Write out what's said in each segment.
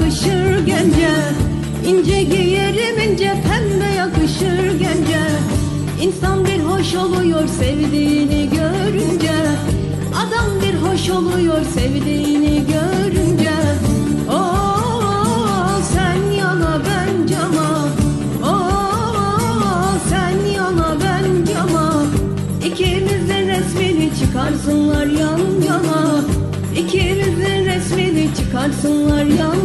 yakışır gence. İnce giyerim ince pembe yakışır gence. İnsan bir hoş oluyor sevdiğini görünce. Adam bir hoş oluyor sevdiğini görünce. Oo sen yana ben cama. Oo sen yana ben cama. İkimizin resmini çıkarsınlar yan yana. İkimizin resmini çıkarsınlar yan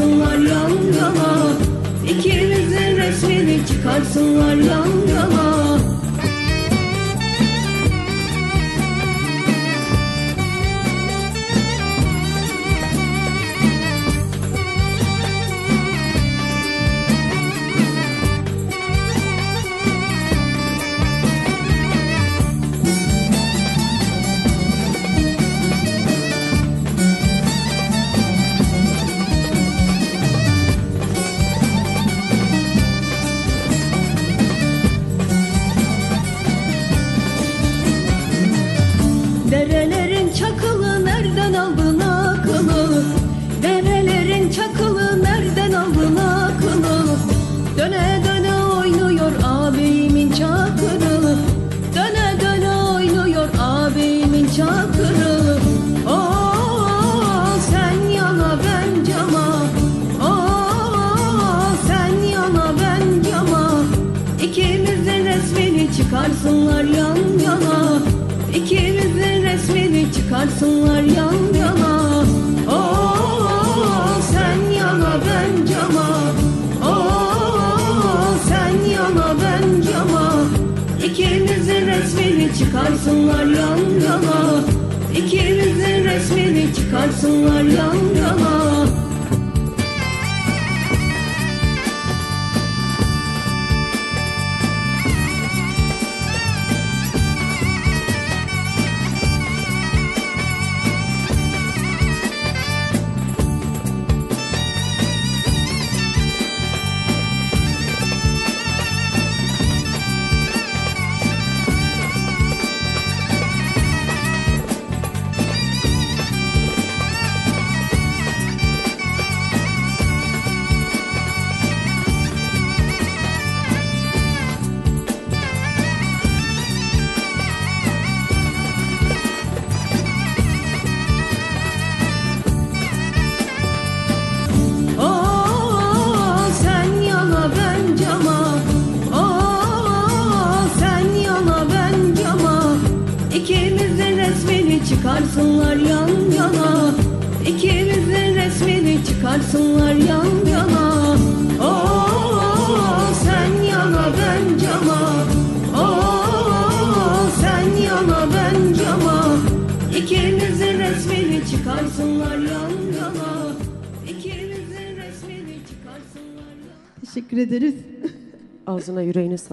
çıkarsınlar yan yana. İkimizin resmini çıkarsınlar yan yana çıkarsınlar yan yana. İkimizin resmini çıkarsınlar yan yana. Oo sen yana ben cama. Oo sen yana ben cama. İkimizin resmini çıkarsınlar yan yana. İkimizin resmini çıkarsınlar yan yana resmini çıkarsınlar yan yana Oo sen yana ben cama Oo sen yana ben cama İkimizin resmini çıkarsınlar yan yana İkimizin resmini çıkarsınlar yan Teşekkür ederiz. Ağzına yüreğine sağlık.